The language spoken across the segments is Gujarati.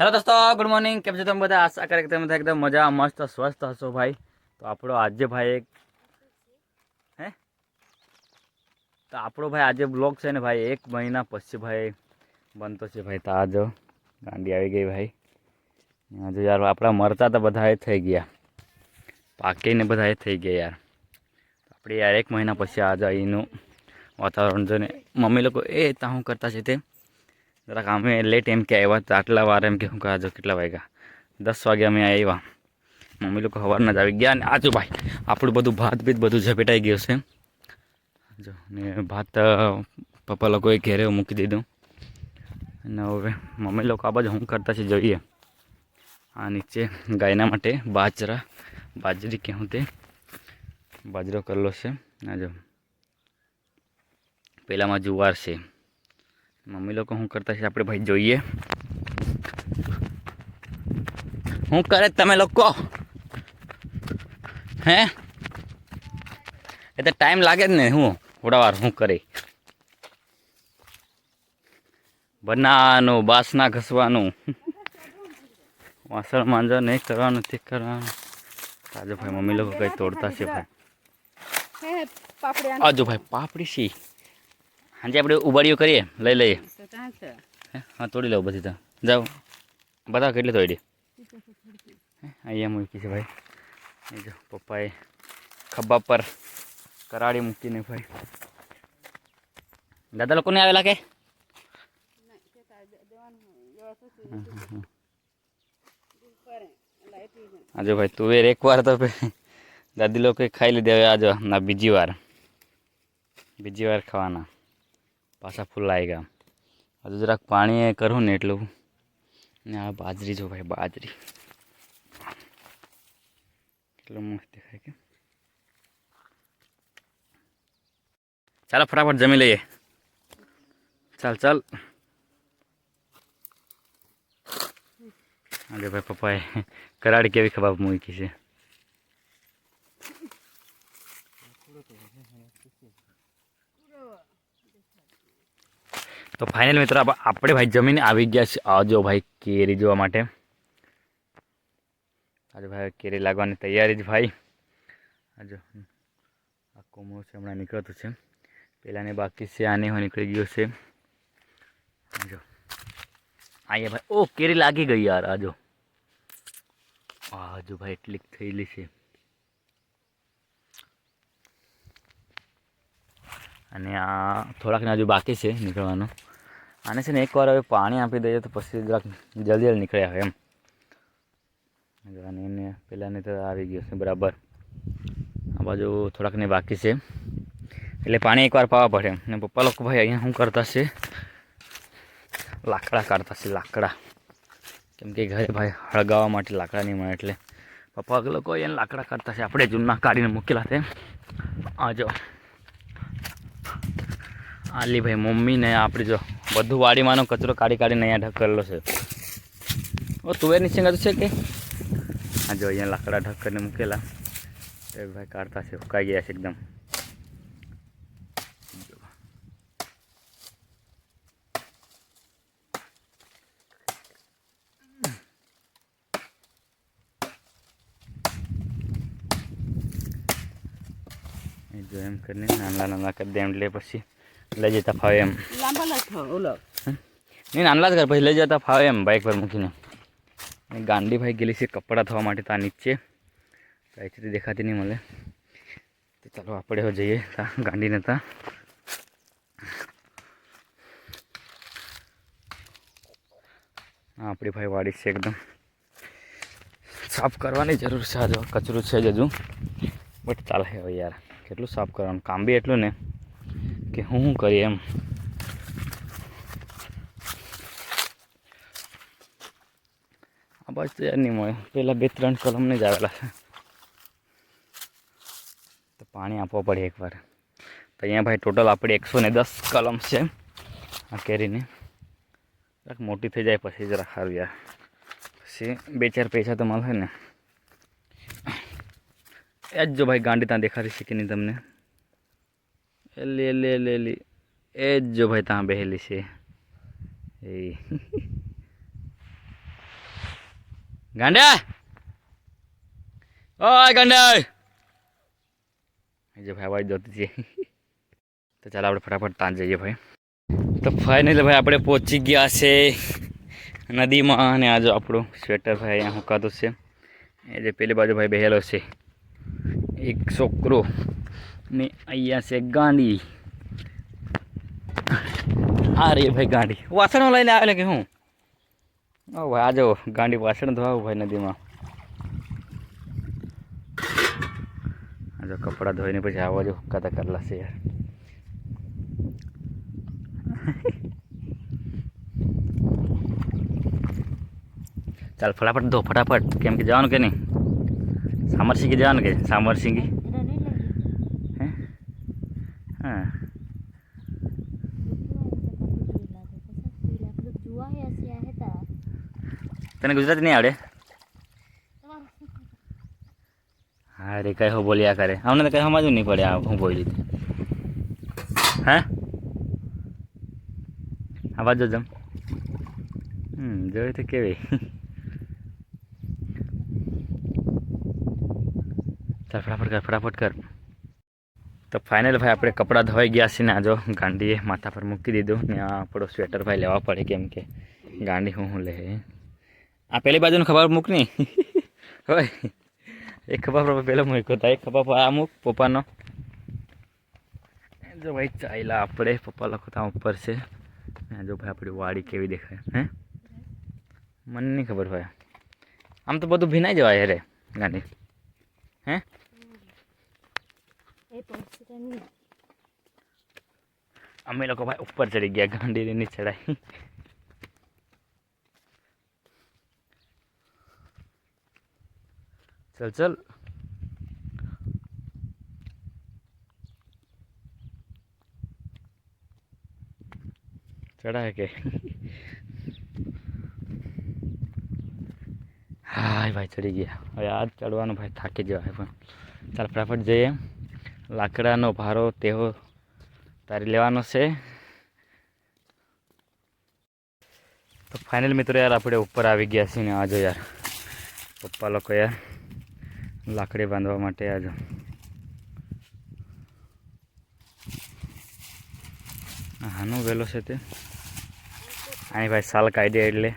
હેલો દોસ્તો, ગુડ મોર્નિંગ. કેમ છો તમે બધા? આશા કરે કે તમે બધા એકદમ મજા મસ્ત, સ્વસ્થ હશો ભાઈ. તો આપણો આજે ભાઈ એક હે? તો આપણો ભાઈ આજે બ્લોગ છે ને ભાઈ, એક મહિના પછી ભાઈ બનતો છે ભાઈ તો આ જો ગાંડી આવી ગઈ ભાઈ. આજે યાર, આપણા મરતા તો બધા થઈ ગયા. પાકીને બધા થઈ ગયા યાર. આપણે યાર એક મહિના પછી આજે અહીંનું વાતાવરણ જોઈને મમ્મી લોકો, એ ત્યાં કરતા છે તે? જરાક અમે લેટ એમ કે આવ્યા આટલા વાર એમ કે શું કહે જો કેટલા વાગ્યા. દસ વાગે અમે આવ્યા. મમ્મી લોકો સવારના જ આવી ગયા અને આજુ ભાઈ, આપણું બધું ભાત ભીત બધું ઝપેટાઈ ગયું છે. જો, ને ભાત પપ્પા લોકોએ ઘેરે મૂકી દીધું. અને હવે મમ્મી લોકો આ બાજુ શું કરતા છે જોઈએ. આ નીચે ગાયના માટે બાજરા, બાજરી કહેવું તે? બાજરો કરેલો છે. આ જો પહેલાંમાં જુવાર છે. મમ્મી લોકો શું કરતા છે? આપણે ભાઈ જોઈએ. શું કરે તમે લોકો? હે? એ તો ટાઈમ લાગે જ ને હું થોડા શું કરે? બનાવવાનું બાસના ઘસવાનું. વાસણ માંજવા નહીં કરવાનું તે કરવાનું. આજે ભાઈ મમ્મી લોકો કંઈ તોડતા છે ભાઈ. હે આજો ભાઈ પાપડી સી હાંજે આપણે ઉબાડીઓ કરીએ લઈ લઈએ ક્યાં છે હે હા તોડી લઉં બધી તો જાઓ બતાવો કેટલી તોડી હે, અહીંયા મૂકી છે ભાઈ એ જો પપ્પાએ ખભા પર કરાડી મૂકીને ભાઈ દાદા લોકોને આવેલા કે આજે ભાઈ તુવેર એકવાર તો પે- દાદી લોકોએ ખાઈ લીધી હવે આજો ના બીજી વાર બીજી વાર ખાવાના પાછા ફૂલાઈ ગયા. હજુ જરાક પાણી કરું ને એટલું. ને આ બાજરી જો ભાઈ, બાજરી. કેટલો મસ્ત દેખાય કે. ચાલો ફટાફટ જમી લઈએ. ચાલ ચાલ. આજે ભાઈ, પપ્પાએ કરાડી કેવી ખબર મૂકી છે. તો ફાઇનલ મિત્રો આપણે ભાઈ જમીને આવી ગયા છે. આજો ભાઈ કેરી જોવા માટે. આજે ભાઈ કેરી લાગવાની તૈયારી જ ભાઈ. આજો આ કોમો છે, હમણાં નીકળતું છે. પહેલાંને બાકી છે, આને હું નીકળી ગયો છે. જો. અહીંયા ભાઈ ઓ, કેરી લાગી ગઈ યાર આજો આજો ભાઈ એટલી થયેલી છે. અને આ થોડાક ને હજુ બાકી છે નીકળવાનું. આને છે ને એકવાર હવે પાણી આપી દઈએ તો પછી જરાક જલ્દી જલ્દી નીકળ્યા હોય એમ. એને પહેલાંની તો આવી ગયો છે, બરાબર. આ બાજુ થોડાકને બાકી છે. એટલે પાણી એકવાર પાવા પડે ને પપ્પા લોકો ભાઈ અહીંયા શું કરતા છે? લાકડા કાઢતા છે, લાકડા. કેમ કે ઘરે ભાઈ હળગાવવા માટે લાકડા નહીં મળે એટલે. પપ્પા લોકો અહીંયા લાકડા કાઢતા છે. આપણે જૂના કાઢીને મૂકેલા છે આ જો. આલી ભાઈ મમ્મી ને આપણે જો બધું વાડીમાંનો કચરો કાઢી કાઢીને અહીંયા ઢકેલો છે. ઓ, તુવેરની શેંગા છે કે? હા જો અહીંયા લાકડા ઢક્કરને મૂકેલા. એ ભાઈ કાઢતા છે ઉકાઈ ગયા છે એકદમ. જો એમ કરીને નાના નાના કરી દે એમ લે પછી. લઈ જતા ફાવે એમ. નહીં, નાનલા જ કર પછી લઈ જતા ફાવે એમ બાઇક પર મૂકીને. ગાંધીભાઈ ગયેલી છે કપડાં થવા માટે ત્યાં નીચે. અહીંથી દેખાતી નહીં મળે. તો ચાલો આપણે જઈએ ત્યાં ગાંડીને ત્યાં આપણી ભાઈ વાડી છે એકદમ. સાફ કરવાની જરૂર છે આજે. કચરું છે જ હજુ. બટ ચાલે હવે યાર. કેટલું સાફ કરવાનું? કામ બી એટલું ને કે હું શું કરીએ એમ. બાજુ યાર નહીં મળે પહેલાં બે ત્રણ કલમને જ આવેલા. છે તો પાણી આપવું પડે એકવાર. તો અહીંયા ભાઈ ટોટલ આપણે એકસો ને દસ કલમ છે આ કેરીની. મોટી થઈ જાય પછી જરાક સારું યાર. પછી બે ચાર પૈસા તો મળે ને. એ જ જો ભાઈ ગાંડી ત્યાં દેખાતી છે કે નહીં તમને. એ લે લે લે લે એ જ જો ભાઈ ત્યાં બેહેલી છે. એ. ગાંડા ઓય ગાંડા એ જો ભાઈ અવાજ જોતી છે તો ચાલો આપણે ફટાફટ ત્યાં જઈએ ભાઈ તો ફાઇનલી ભાઈ આપણે પહોંચી ગયા છે નદીમાં અને આ જો આપણું સ્વેટર ભાઈ અહીંયા હુકાતું છે એ જે પેલી બાજુ ભાઈ બેહેલો છે એક છોકરો ને અહીંયા છે ગાંડી આ રે ભાઈ ગાંડી વાસણો લઈને આવેલે કે હું ઓ ભાઈ આજો ગાંડી પાછળ ધોવાવું ભાઈ નદીમાં. આજો કપડાં ધોઈને પછી આવા જો હુકાતા કરેલા છે યાર ચાલ, ફટાફટ ધો, ફટાફટ. કેમ કે જવાનું કે નહીં? સામરસિંગી જવાનું કે? સામરસિંગી હે હા તને ગુજરાતી નહીં આવડે? હા, રે, કઈ હો બોલ્યા કરે. અમને તો કઈ સમજવું નહીં પડે, આ હું બોલી હે? આ બાજુ જમ. હમ, જોયું તો કેવી. ચાલ, ફટાફટ કર ફટાફટ કર. તો ફાઇનલ ભાઈ, આપણે કપડાં ધોઈ ગયા છે ને આજો ગાંડીએ માથા પર મૂકી દીધું ને આપણો સ્વેટર ભાઈ લેવા પડે કેમ કે ગાંડી હું હું લે આ પેલી બાજુનું ખબર મૂક નહીં હોય એક ખબર પર પેલો મૂક્યો હતો એક ખબર પર આ મૂક પપ્પાનો જો ભાઈ ચાલ્યા આપણે પપ્પા લખો ત્યાં ઉપર છે ને જો ભાઈ આપણી વાડી કેવી દેખાય હે મને નહીં ખબર ભાઈ આમ તો બધું ભીનાઈ જવાય રે ગાંડી હે અમે લોકો ભાઈ ઉપર ચડી ગયા ગાંડીની નહીં ચડાઈ ચલ चढ़ा है કે હાય ભાઈ ચડી ગયા હવે આ ચડવાનો ભાઈ થાકી જવાય પણ ચાલ ફટાફટ જઈએ લાકડાનો ભારો તેવો તારી લેવાનો છે તો ફાઇનલ મિત્રો યાર આપણે ઉપર આવી ગયા છીએ ને આજો યાર પપ્પા લોકો યાર લાકડી બાંધવા માટે આજો. આનો વેલો છે તે. અહીં ભાઈ સાલ કાઢી એટલે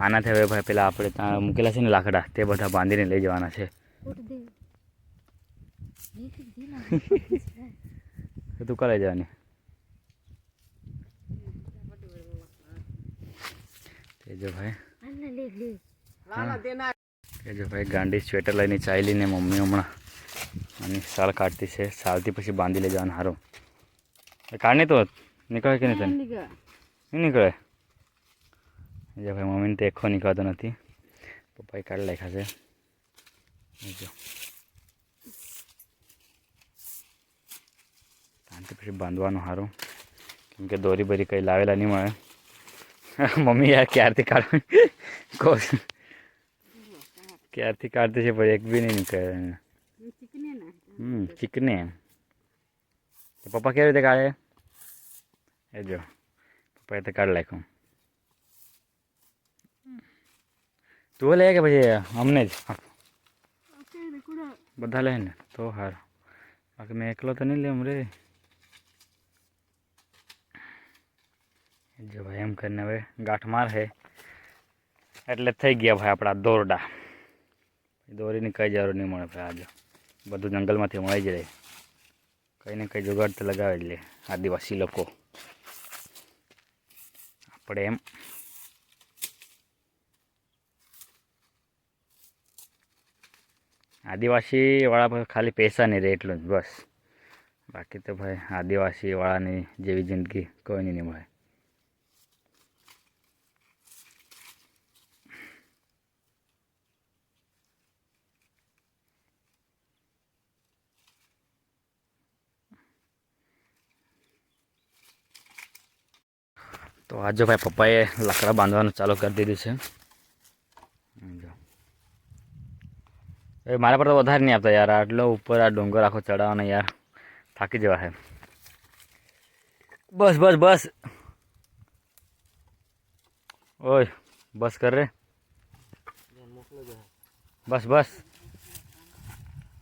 આનાથી હવે ભાઈ પેલા આપણે ત્યાં મૂકેલા છે ને લાકડા તે બધા બાંધીને લઈ જવાના છે. તું કરે જવાની. તે જો ભાઈ. તે જો ભાઈ ગાંડી સ્વેટર લઈને ચાલી ને મમ્મી હમણાં અને સાલ કાઢતી છે. સાલથી પછી બાંધી લઈ જવાનું સારું એ નહીં તો નીકળે કે નહીં તને? નહીં નીકળે? જો ભાઈ મમ્મીને તો એખો નીકળતો નથી. પપ્પાએ કાઢી નાખ્યા છે. જો. પછી બાંધવાનું સારું કેમ કે દોરી બરી કંઈ લાવેલા નહીં મળે. મમ્મી યાર ક્યારથી કાઢ? કહો ક્યારથી કાઢતી છે પણ એક બી નહીં નીકળે હમ ચીકને તો પપ્પા કેવી રીતે કાઢે એ જો પપ્પાએ તો કાઢી નાખ્યું તું લે કે પછી અમને જ બધા લે ને તો સારું બાકી મેં એકલો તો નહીં લેમ રે જો ભાઈ એમ કરીને હવે ગાંઠ માર છે એટલે થઈ ગયા ભાઈ આપણા દોરડા દોરીની કંઈ જરૂર નહીં મળે ભાઈ આજે. બધું જંગલમાંથી મળી જ રહે. કંઈ ને કંઈ જુગાડ તો લગાવે જ લે આદિવાસી લોકો. આપણે એમ. આદિવાસી વાળા પર ખાલી પૈસા નહીં રહે એટલું જ, બસ. બાકી તો ભાઈ આદિવાસી વાળાની જેવી જિંદગી કોઈ નહીં મળે. તો આજે ભાઈ પપ્પાએ લાકડા બાંધવાનું ચાલુ કરી દીધું છે. એ મારા પર તો વધારે નહીં આપતા યાર. આટલો ઉપર આ ડુંગર આખો ચડાવવાનો યાર. થાકી જવા છે. બસ બસ બસ. ઓય, બસ કર રે. બસ બસ.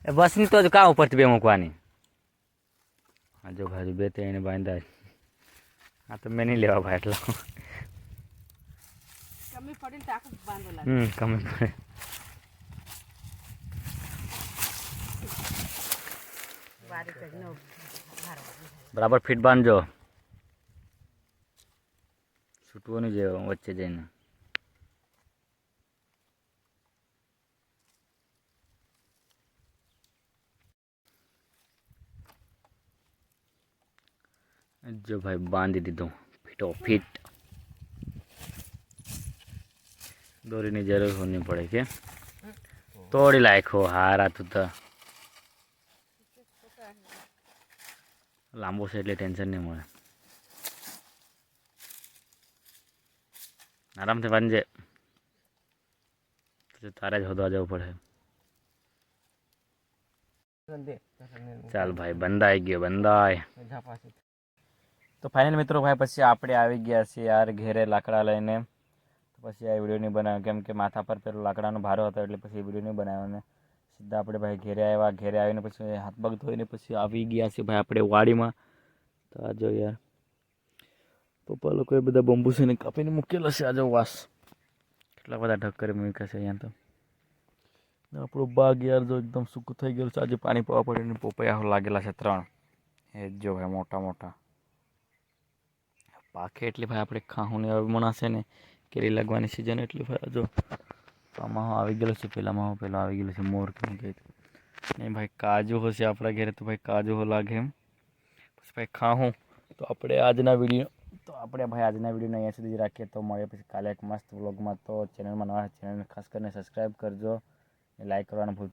એ બસની તો જ કાં ઉપરથી બે મૂકવાની? હા ભાજુ બે ત્રણ બાંધા. આ તો મેં નહીં લેવા ભાઈ એટલો કમી પડી તો આખું બાંધો લાગે. હમ કમે પડે. વારી કરીને ભારો બરાબર ફિટ બાંધજો. છૂટવું નહીં જોઈએ વચ્ચે જઈને. જો ભાઈ બાંધી દીધું. ફીટો ફીટ દોરીની જરૂર હોની પડે કે. તોડી લાયખો હારા તું તો. લાંબો છે એટલે ટેન્શન નહીં મળે. આરામથી વાંજે. તારે જ હોદવા જવું પડે. ચાલ ભાઈ બંધાઈ ગયો બંધાય તો ફાઇનલ મિત્રો ભાઈ, પછી આપણે આવી ગયા છીએ યાર ઘેરે લાકડા લઈને. પછી આ વીડિયો નહીં બનાવ્યો કેમ કે માથા પર પેલો લાકડાનો ભારો હતો એટલે પછી વીડિયો નહીં બનાવ્યો ને. સીધા આપણે ભાઈ ઘેરે આવ્યા, ઘેરે આવીને પછી હાથ પગ ધોઈને પછી આવી ગયા છે ભાઈ આપણે વાડીમાં. તો આ જો યાર, પપ્પા લોકોએ બધા બંબુ છે ને કાપીને મૂકેલો છે આજે વાસ. કેટલા બધા ઢગ કરી મૂક્યા છે અહીંયા તો. આપણું બાગ યાર જો એકદમ સૂકું થઈ ગયેલું છે. આજે પાણી પવા પડે ને પોપૈયા લાગેલા છે ત્રણ. એ જો ભાઈ મોટા મોટા પાકે એટલે ભાઈ આપણે ખાહુને હવે મણાશે ને, કેરી લાગવાની સિઝન એટલે ભાઈ જો આમાં આવી ગયેલો છે પહેલાં માહો પહેલો આવી ગયેલો છે, મોર કેમ કહે ને ભાઈ, કાજુ હશે આપણા ઘરે તો ભાઈ કાજુ હો લાગે એમ. પછી ભાઈ ખાહું, તો આપણે આજના વીડિયો તો આપણે ભાઈ આજના વિડીયોને અહીંયા સુધી રાખીએ. તો મળીએ પછી કાલે એક મસ્ત વ્લોગમાં તો ચેનલમાં નવા ચેનલને ખાસ કરીને સબસ્ક્રાઈબ કરજો લાઈક કરવાનું ભૂલ